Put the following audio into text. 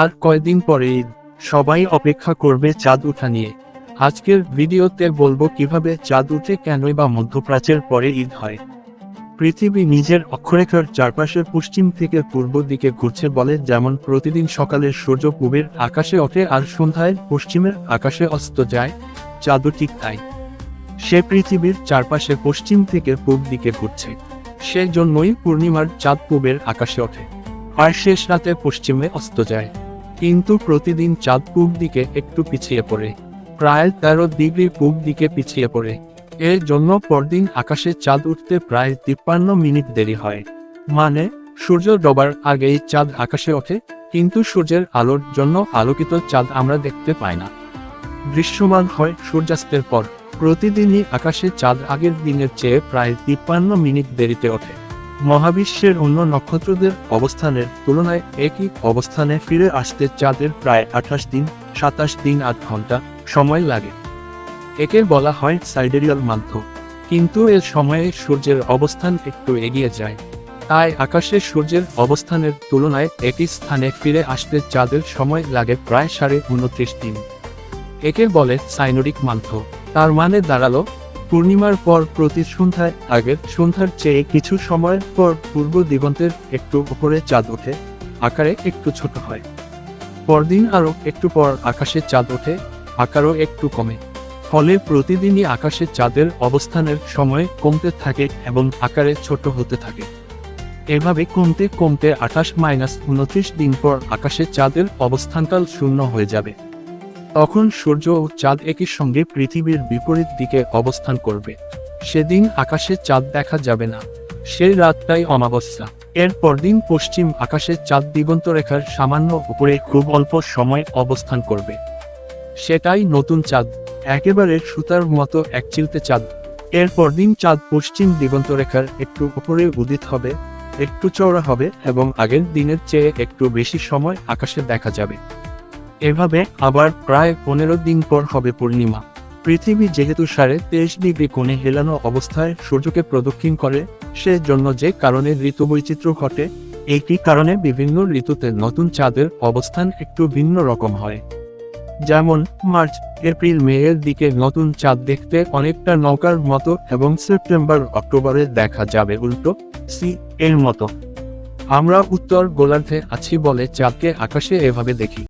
আর কয়দিন পরে ঈদ। সবাই অপেক্ষা করবে চাঁদ উঠা নিয়ে। আজকের ভিডিওতে বলব কীভাবে চাঁদ উঠে কেনই বা মধ্যপ্রাচ্যের পরে ঈদ হয়। পৃথিবী নিজের অক্ষরেখার চারপাশে পশ্চিম থেকে পূর্ব দিকে ঘুরছে বলে যেমন প্রতিদিন সকালে সূর্য পূবের আকাশে ওঠে আর সন্ধ্যায় পশ্চিমের আকাশে অস্ত যায়, চাঁদও ঠিক তাই। সে পৃথিবীর চারপাশে পশ্চিম থেকে পূব দিকে ঘুরছে। সেই জন্যই পূর্ণিমার চাঁদ পূবের আকাশে ওঠে। আর শেষ রাতে পশ্চিমে অস্ত যায়। কিন্তু প্রতিদিন চাঁদ পূব দিকে একটু পিছিয়ে পড়ে। প্রায় তেরো ডিগ্রি পূব দিকে পিছিয়ে পড়ে। এর জন্য পরদিন আকাশে চাঁদ উঠতে প্রায় তিপ্পান্ন মিনিট দেরি হয়। মানে সূর্য ডোবার আগেই চাঁদ আকাশে ওঠে, কিন্তু সূর্যের আলোর জন্য আলোকিত চাঁদ আমরা দেখতে পাই না। দৃশ্যমান হয় সূর্যাস্তের পর। প্রতিদিনই আকাশে চাঁদ আগের দিনের চেয়ে প্রায় তিপ্পান্ন মিনিট দেরিতে ওঠে। মহাবিশ্বের অন্য নক্ষত্রদের অবস্থানের তুলনায় একই অবস্থানে ফিরে আসতে চাঁদের প্রায় আঠাশ দিন, সাতাশ দিন, আট ঘণ্টা সময় লাগে। একে বলা হয় সাইডেরিয়াল মাধ্য। কিন্তু এর সময়ে সূর্যের অবস্থান একটু এগিয়ে যায়। তাই আকাশে সূর্যের অবস্থানের তুলনায় একই স্থানে ফিরে আসতে চাঁদের সময় লাগে প্রায় সাড়ে উনত্রিশ দিন। একে বলে সাইনোরিক মাধ্য। তার মানে দাঁড়াল পূর্ণিমার পর প্রতি সন্ধ্যায় আগের সন্ধ্যার চেয়ে কিছু সময় পর পূর্ব দিগন্তের একটু উপরে চাঁদ ওঠে, আকারে একটু ছোট হয়। পরদিন আরও একটু পর আকাশে চাঁদ ওঠে, আকারও একটু কমে। ফলে প্রতিদিনই আকাশে চাঁদের অবস্থানের সময় কমতে থাকে এবং আকারে ছোট হতে থাকে। এভাবে কমতে কমতে আঠাশ মাইনাস উনত্রিশ দিন পর আকাশে চাঁদের অবস্থানকাল শূন্য হয়ে যাবে। তখন সূর্য ও চাঁদ একই সঙ্গে পৃথিবীর বিপরীত দিকে অবস্থান করবে। সেদিন আকাশে চাঁদ দেখা যাবে না। সেই রাতটাই অমাবস্যা। এর পরদিন পশ্চিম আকাশে চাঁদ দিগন্ত রেখার সামান্য উপরে খুব অল্প সময় অবস্থান করবে। সেটাই নতুন চাঁদ। একেবারে সুতার মতো এক চিলতে চাঁদ। এর পরদিন চাঁদ পশ্চিম দিগন্ত রেখার একটু উপরে উদিত হবে, একটু চওড়া হবে এবং আগের দিনের চেয়ে একটু বেশি সময় আকাশে দেখা যাবে। এভাবে আবার প্রায় পনেরো দিন পর হবে পূর্ণিমা। পৃথিবী যেহেতু সাড়ে তেইশ ডিগ্রি কোণে হেলানো অবস্থায় সূর্যকে প্রদক্ষিণ করে, সেজন্য যে কারণে ঋতু বৈচিত্র্য ঘটে এইটি কারণে বিভিন্ন ঋতুতে নতুন চাঁদের অবস্থান একটু ভিন্ন রকম হয়। যেমন, মার্চ, এপ্রিল, মে এর দিকে নতুন চাঁদ দেখতে অনেকটা নৌকার মতো এবং সেপ্টেম্বর, অক্টোবরে দেখা যাবে উল্টো, সি, এর মতো। আমরা উত্তর গোলার্ধে আছি বলে চাঁদকে আকাশে এভাবে দেখি।